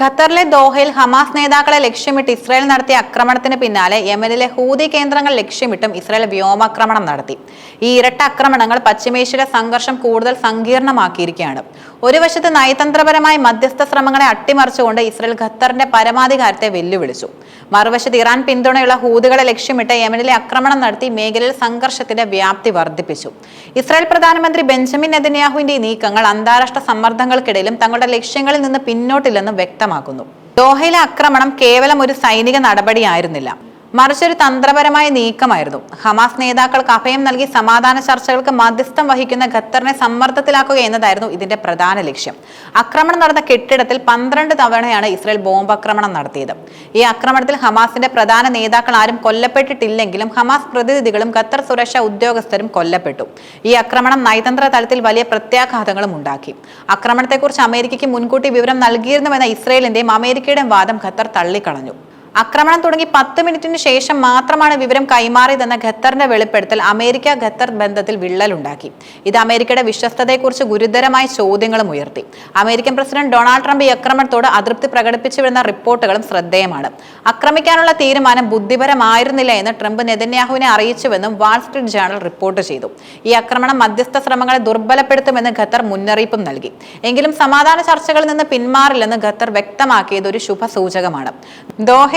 ഖത്തറിലെ ദോഹയിൽ ഹമാസ് നേതാക്കളെ ലക്ഷ്യമിട്ട് ഇസ്രായേൽ നടത്തിയ ആക്രമണത്തിന് പിന്നാലെ യമനിലെ ഹൂതി കേന്ദ്രങ്ങൾ ലക്ഷ്യമിട്ടും ഇസ്രായേൽ വ്യോമാക്രമണം നടത്തി. ഈ ഇരട്ട ആക്രമണങ്ങൾ പശ്ചിമേഷ്യയിലെ സംഘർഷം കൂടുതൽ സങ്കീർണമാക്കിയിരിക്കുകയാണ്. ഒരു വശത്ത് നയതന്ത്രപരമായ മധ്യസ്ഥ ശ്രമങ്ങളെ അട്ടിമറിച്ചുകൊണ്ട് ഇസ്രായേൽ ഖത്തറിന്റെ പരമാധികാരത്തെ വെല്ലുവിളിച്ചു. മറുവശത്ത് ഇറാൻ പിന്തുണയുള്ള ഹൂതികളെ ലക്ഷ്യമിട്ട് യമനിലെ ആക്രമണം നടത്തി മേഖലയിൽ സംഘർഷത്തിന്റെ വ്യാപ്തി വർദ്ധിപ്പിച്ചു. ഇസ്രായേൽ പ്രധാനമന്ത്രി ബെഞ്ചമിൻ നെതന്യാഹുവിന്റെ നീക്കങ്ങൾ അന്താരാഷ്ട്ര സമ്മർദ്ദങ്ങൾക്കിടയിലും തങ്ങളുടെ ലക്ഷ്യങ്ങളിൽ നിന്ന് പിന്നോട്ടില്ലെന്ന് പിന്നോട്ടില്ലെന്നും വ്യക്തമാക്കുന്നു. ദോഹയിലെ ആക്രമണം കേവലം ഒരു സൈനിക നടപടിയായിരുന്നില്ല. മറിച്ച് ഒരു തന്ത്രപരമായ നീക്കമായിരുന്നു. ഹമാസ് നേതാക്കൾക്ക് അഭയം നൽകി സമാധാന ചർച്ചകൾക്ക് മധ്യസ്ഥം വഹിക്കുന്ന ഖത്തറിനെ സമ്മർദ്ദത്തിലാക്കുക എന്നതായിരുന്നു ഇതിന്റെ പ്രധാന ലക്ഷ്യം. ആക്രമണം നടന്ന കെട്ടിടത്തിൽ പന്ത്രണ്ട് തവണയാണ് ഇസ്രായേൽ ബോംബാക്രമണം നടത്തിയത്. ഈ ആക്രമണത്തിൽ ഹമാസിന്റെ പ്രധാന നേതാക്കൾ ആരും കൊല്ലപ്പെട്ടിട്ടില്ലെങ്കിലും ഹമാസ് പ്രതിനിധികളും ഖത്തർ സുരക്ഷാ ഉദ്യോഗസ്ഥരും കൊല്ലപ്പെട്ടു. ഈ ആക്രമണം നയതന്ത്ര തലത്തിൽ വലിയ പ്രത്യാഘാതങ്ങളും ഉണ്ടാക്കി. ആക്രമണത്തെക്കുറിച്ച് അമേരിക്കയ്ക്ക് മുൻകൂട്ടി വിവരം നൽകിയിരുന്നുവെന്ന ഇസ്രയേലിന്റെയും അമേരിക്കയുടെയും വാദം ഖത്തർ തള്ളിക്കളഞ്ഞു. ആക്രമണം തുടങ്ങി പത്ത് മിനിറ്റിന് ശേഷം മാത്രമാണ് വിവരം കൈമാറിയതെന്ന ഖത്തറിന്റെ വെളിപ്പെടുത്തൽ അമേരിക്ക ഖത്തർ ബന്ധത്തിൽ വിള്ളലുണ്ടാക്കി. ഇത് അമേരിക്കയുടെ വിശ്വസ്തതയെക്കുറിച്ച് ഗുരുതരമായ ചോദ്യങ്ങളും ഉയർത്തി. അമേരിക്കൻ പ്രസിഡന്റ് ഡൊണാൾഡ് ട്രംപ് ഈ ആക്രമണത്തോട് അതൃപ്തി പ്രകടിപ്പിച്ചുവെന്ന റിപ്പോർട്ടുകളും ശ്രദ്ധേയമാണ്. ആക്രമിക്കാനുള്ള തീരുമാനം ബുദ്ധിപരമായിരുന്നില്ല എന്ന് ട്രംപ് നെതന്യാഹുവിനെ അറിയിച്ചുവെന്നും വാൾസ്ട്രീറ്റ് ജേണൽ റിപ്പോർട്ട് ചെയ്തു. ഈ ആക്രമണം മധ്യസ്ഥ ശ്രമങ്ങളെ ദുർബലപ്പെടുത്തുമെന്ന് ഖത്തർ മുന്നറിയിപ്പും നൽകി. എങ്കിലും സമാധാന ചർച്ചകളിൽ നിന്ന് പിന്മാറില്ലെന്ന് ഖത്തർ വ്യക്തമാക്കിയത് ഒരു ശുഭസൂചകമാണ്.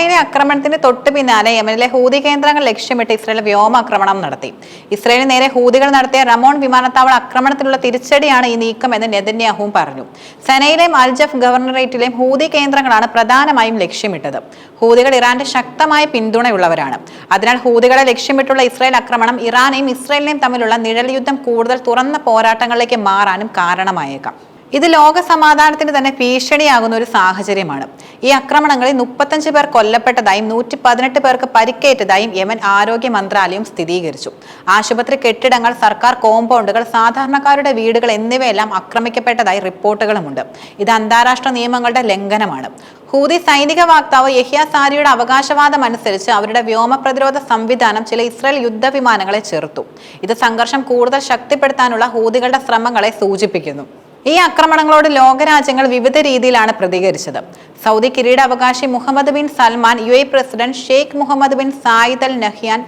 ദോഹയിലെ ആക്രമണത്തിന് തൊട്ട് പിന്നാലെ യമനിലെ ഹൂതി കേന്ദ്രങ്ങൾ ലക്ഷ്യമിട്ട് ഇസ്രായേൽ വ്യോമാക്രമണം നടത്തി. ഇസ്രായേലിന് നേരെ ഹൂതികൾ നടത്തിയ റമോൺ വിമാനത്താവള ആക്രമണത്തിലുള്ള തിരിച്ചടിയാണ് ഈ നീക്കം എന്ന് നെതന്യാഹുവും പറഞ്ഞു. സനയിലെയും അൽജഫ് ഗവർണറേറ്റിലെയും ഹൂതി കേന്ദ്രങ്ങളാണ് പ്രധാനമായും ലക്ഷ്യമിട്ടത്. ഹൂതികൾ ഇറാന്റെ ശക്തമായ പിന്തുണയുള്ളവരാണ്. അതിനാൽ ഹൂതികളെ ലക്ഷ്യമിട്ടുള്ള ഇസ്രായേൽ ആക്രമണം ഇറാനെയും ഇസ്രായേലിനെയും തമ്മിലുള്ള നിഴൽ യുദ്ധം കൂടുതൽ തുറന്ന പോരാട്ടങ്ങളിലേക്ക് മാറാനും കാരണമായേക്കാം. ഇത് ലോക സമാധാനത്തിന് തന്നെ ഭീഷണിയാകുന്ന ഒരു സാഹചര്യമാണ്. ഈ ആക്രമണങ്ങളിൽ മുപ്പത്തഞ്ച് പേർ കൊല്ലപ്പെട്ടതായും നൂറ്റി പതിനെട്ട് പേർക്ക് പരിക്കേറ്റതായും യമൻ ആരോഗ്യ മന്ത്രാലയം സ്ഥിരീകരിച്ചു. ആശുപത്രി കെട്ടിടങ്ങൾ സർക്കാർ കോമ്പൗണ്ടുകൾ സാധാരണക്കാരുടെ വീടുകൾ എന്നിവയെല്ലാം ആക്രമിക്കപ്പെട്ടതായി റിപ്പോർട്ടുകളുമുണ്ട്. ഇത് അന്താരാഷ്ട്ര നിയമങ്ങളുടെ ലംഘനമാണ്. ഹൂതി സൈനിക വാക്താവ് യഹ്യ സാരിയുടെ അവകാശവാദം അനുസരിച്ച് അവരുടെ വ്യോമ പ്രതിരോധ സംവിധാനം ചില ഇസ്രായേൽ യുദ്ധവിമാനങ്ങളെ ചെറുത്തു. ഇത് സംഘർഷം കൂടുതൽ ശക്തിപ്പെടുത്താനുള്ള ഹൂതികളുടെ ശ്രമങ്ങളെ സൂചിപ്പിക്കുന്നു. ഈ ആക്രമണങ്ങളോട് ലോകരാജ്യങ്ങൾ വിവിധ രീതിയിലാണ് പ്രതികരിച്ചത്. സൗദി കിരീടാവകാശി Mohammed bin Salman U A president Sheikh Mohammed bin Zayed Al Nahyan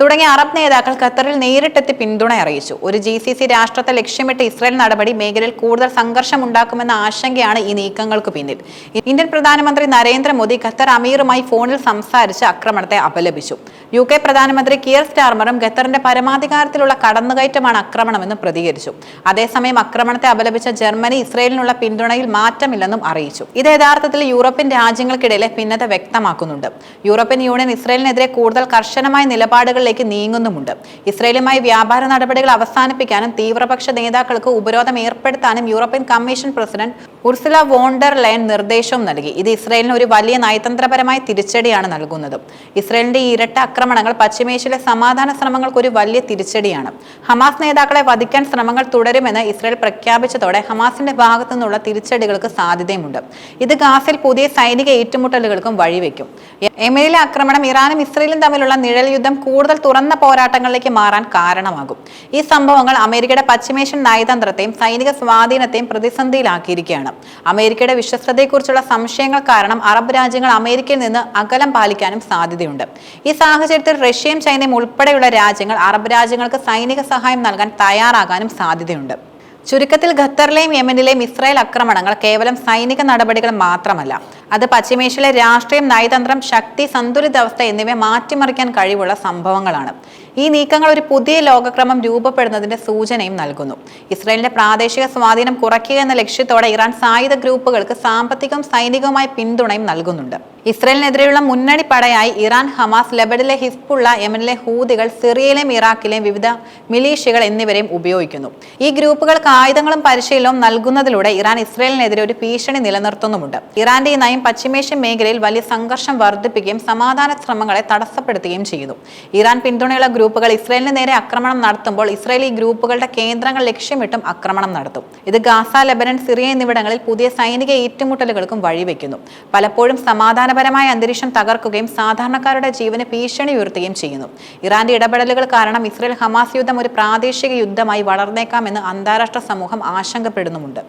തുടങ്ങിയ അറബ് നേതാക്കൾ ഖത്തറിൽ നേരിട്ടെത്തി പിന്തുണ അറിയിച്ചു. ഒരു ജി സി സി രാഷ്ട്രത്തെ ലക്ഷ്യമിട്ട് ഇസ്രായേൽ നടപടി മേഖലയിൽ കൂടുതൽ സംഘർഷം ഉണ്ടാക്കുമെന്ന ആശങ്കയാണ് ഈ നീക്കങ്ങൾക്ക് പിന്നിൽ. ഇന്ത്യൻ പ്രധാനമന്ത്രി നരേന്ദ്രമോദി ഖത്തർ അമീറുമായി ഫോണിൽ സംസാരിച്ച് ആക്രമണത്തെ അപലപിച്ചു. യു കെ പ്രധാനമന്ത്രി കിയർ സ്റ്റാർമറും ഖത്തറിന്റെ പരമാധികാരത്തിലുള്ള കടന്നുകയറ്റമാണ് ആക്രമണമെന്ന് പ്രതികരിച്ചു. അതേസമയം ആക്രമണത്തെ അപലപിച്ച ജർമ്മനി ഇസ്രയേലിനുള്ള പിന്തുണയിൽ മാറ്റമില്ലെന്നും അറിയിച്ചു. ഇത് യഥാർത്ഥത്തിൽ യൂറോപ്യൻ രാജ്യങ്ങൾക്കിടയിലെ ഭിന്നത വ്യക്തമാക്കുന്നുണ്ട്. യൂറോപ്യൻ യൂണിയൻ ഇസ്രയേലിനെതിരെ കൂടുതൽ കർശനമായ നിലപാടുകളിലേക്ക് നീങ്ങുന്നുമുണ്ട്. ഇസ്രയേലുമായി വ്യാപാര നടപടികൾ അവസാനിപ്പിക്കാനും തീവ്രപക്ഷ നേതാക്കൾക്ക് ഉപരോധം ഏർപ്പെടുത്താനും European commission president Ursula von der Leyen നിർദ്ദേശവും നൽകി. ഇത് ഇസ്രയേലിന് ഒരു വലിയ നയതന്ത്രപരമായ തിരിച്ചടിയാണ് നൽകുന്നത്. ഇസ്രയേലിന്റെ ഇരട്ട ആക്രമണങ്ങൾ പശ്ചിമേഷ്യയിലെ സമാധാന ശ്രമങ്ങൾക്ക് ഒരു വലിയ തിരിച്ചടിയാണ്. ഹമാസ് നേതാക്കളെ വധിക്കാൻ ശ്രമങ്ങൾ തുടരുമെന്ന് ഇസ്രയേൽ പ്രഖ്യാപിച്ചതോടെ ഹമാസിന്റെ ഭാഗത്തു നിന്നുള്ള തിരിച്ചടികൾക്ക് സാധ്യതയുമുണ്ട്. ഇത് ഗാസിൽ പുതിയ സൈനിക ഏറ്റുമുട്ടലുകൾക്കും വഴിവെക്കും. യമനിലെ ആക്രമണം ഇറാനും ഇസ്രയേലും തമ്മിലുള്ള നിഴൽ യുദ്ധം കൂടുതൽ തുറന്ന പോരാട്ടങ്ങളിലേക്ക് മാറാൻ കാരണമാകും. ഈ സംഭവങ്ങൾ അമേരിക്കയുടെ പശ്ചിമേഷ്യൻ നയതന്ത്രത്തെയും സൈനിക സ്വാധീനത്തെയും പ്രതിസന്ധിയിലാക്കിയിരിക്കുകയാണ്. അമേരിക്കയുടെ വിശ്വസ്തതയെക്കുറിച്ചുള്ള സംശയങ്ങൾ കാരണം അറബ് രാജ്യങ്ങൾ അമേരിക്കയിൽ നിന്ന് അകലം പാലിക്കാനും സാധ്യതയുണ്ട്. ഈ സാഹചര്യത്തിൽ റഷ്യയും ചൈനയും ഉൾപ്പെടെയുള്ള രാജ്യങ്ങൾ അറബ് രാജ്യങ്ങൾക്ക് സൈനിക സഹായം നൽകാൻ തയ്യാറാകാനും സാധ്യതയുണ്ട്. ചുരുക്കത്തിൽ ഖത്തറിലെയും യമനിലെയും ഇസ്രായേൽ ആക്രമണങ്ങൾ കേവലം സൈനിക നടപടികൾ മാത്രമല്ല അത് പശ്ചിമേഷ്യയിലെ രാഷ്ട്രീയം നയതന്ത്രം ശക്തി സന്തുലിതാവസ്ഥ എന്നിവ മാറ്റിമറിക്കാൻ കഴിവുള്ള സംഭവങ്ങളാണ്. ഈ നീക്കങ്ങൾ ഒരു പുതിയ ലോകക്രമം രൂപപ്പെടുന്നതിന്റെ സൂചനയും നൽകുന്നു. ഇസ്രായേലിന്റെ പ്രാദേശിക സ്വാധീനം കുറയ്ക്കുക എന്ന ലക്ഷ്യത്തോടെ ഇറാൻ സായുധ ഗ്രൂപ്പുകൾക്ക് സാമ്പത്തികവും സൈനികവുമായ പിന്തുണയും നൽകുന്നുണ്ട്. ഇസ്രായേലിനെതിരെയുള്ള മുന്നണി പടയായി ഇറാൻ ഹമാസ് ലബഡിലെ ഹിസ്ബുള്ള യമനിലെ ഹൂതികൾ സിറിയയിലെയും ഇറാഖിലെയും വിവിധ മിലീഷ്യകൾ എന്നിവരെയും ഉപയോഗിക്കുന്നു. ഈ ഗ്രൂപ്പുകൾക്ക് ആയുധങ്ങളും പരിശീലനവും നൽകുന്നതിലൂടെ ഇറാൻ ഇസ്രായേലിനെതിരെ ഒരു ഭീഷണി നിലനിർത്തുന്നുമുണ്ട്. ഇറാന്റെ ഈ നയം പശ്ചിമേഷ്യൻ മേഖലയിൽ വലിയ സംഘർഷം വർദ്ധിപ്പിക്കുകയും സമാധാന ശ്രമങ്ങളെ തടസ്സപ്പെടുത്തുകയും ചെയ്തു. ഇറാൻ പിന്തുണയുള്ള ഗ്രൂപ്പുകൾ ഇസ്രായേലിന് നേരെ ആക്രമണം നടത്തുമ്പോൾ ഇസ്രായേൽ ഈ ഗ്രൂപ്പുകളുടെ കേന്ദ്രങ്ങൾ ലക്ഷ്യമിട്ടും ആക്രമണം നടത്തും. ഇത് ഗാസ ലബനൻ സിറിയ എന്നിവിടങ്ങളിൽ പുതിയ സൈനിക ഏറ്റുമുട്ടലുകൾക്കും വഴിവെക്കുന്നു. പലപ്പോഴും സമാധാനപരമായ അന്തരീക്ഷം തകർക്കുകയും സാധാരണക്കാരുടെ ജീവന് ഭീഷണി ഉയർത്തുകയും ചെയ്യുന്നു. ഇറാന്റെ ഇടപെടലുകൾ കാരണം ഇസ്രായേൽ ഹമാസ് യുദ്ധം ഒരു പ്രാദേശിക യുദ്ധമായി വളർന്നേക്കാമെന്ന് അന്താരാഷ്ട്ര സമൂഹം ആശങ്കപ്പെടുന്നുമുണ്ട്.